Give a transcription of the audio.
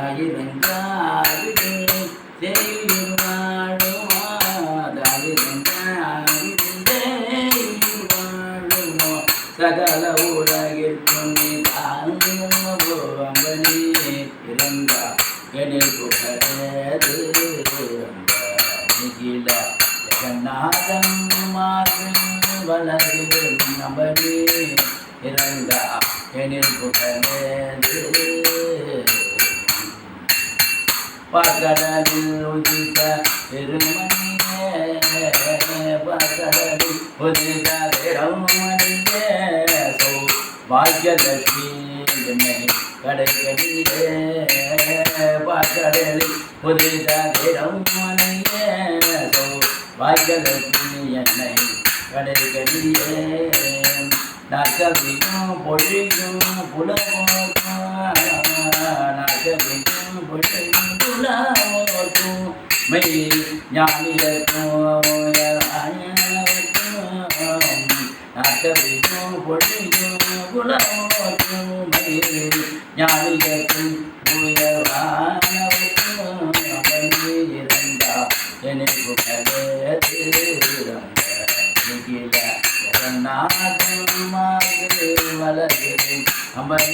தாயிரங்காவிடு சகல உலகிற்கும் நீ தாங்குமோ அம்பனி பிறந்தா புகழது நிகில ஜகநாதன் மார்பில் வளர்ந்து நபரே இறந்தா எனில் புகழது பகடலில் உதித்த பெருமணியே பகடலில் உதித்த பெருமணியே சோ பாக்கியலட்சுமி என்னை கடைகளிலே பகடலில் உதித்த பெருமணியே சோ பாக்கியலட்சுமி என்னை கடைகளிலே நக்கவியும் பொழியும் புலவோக்கும் மெய் ஞானியர்க்கும் பொழியும் புலவோக்கும் மெய் ஞானியர்க்கும் உயர்வானவர்க்கும் அவனே இருந்தா எனக்கு கலேது நிகில ஜகநாதமாக வளர்கிறது அம்பாள்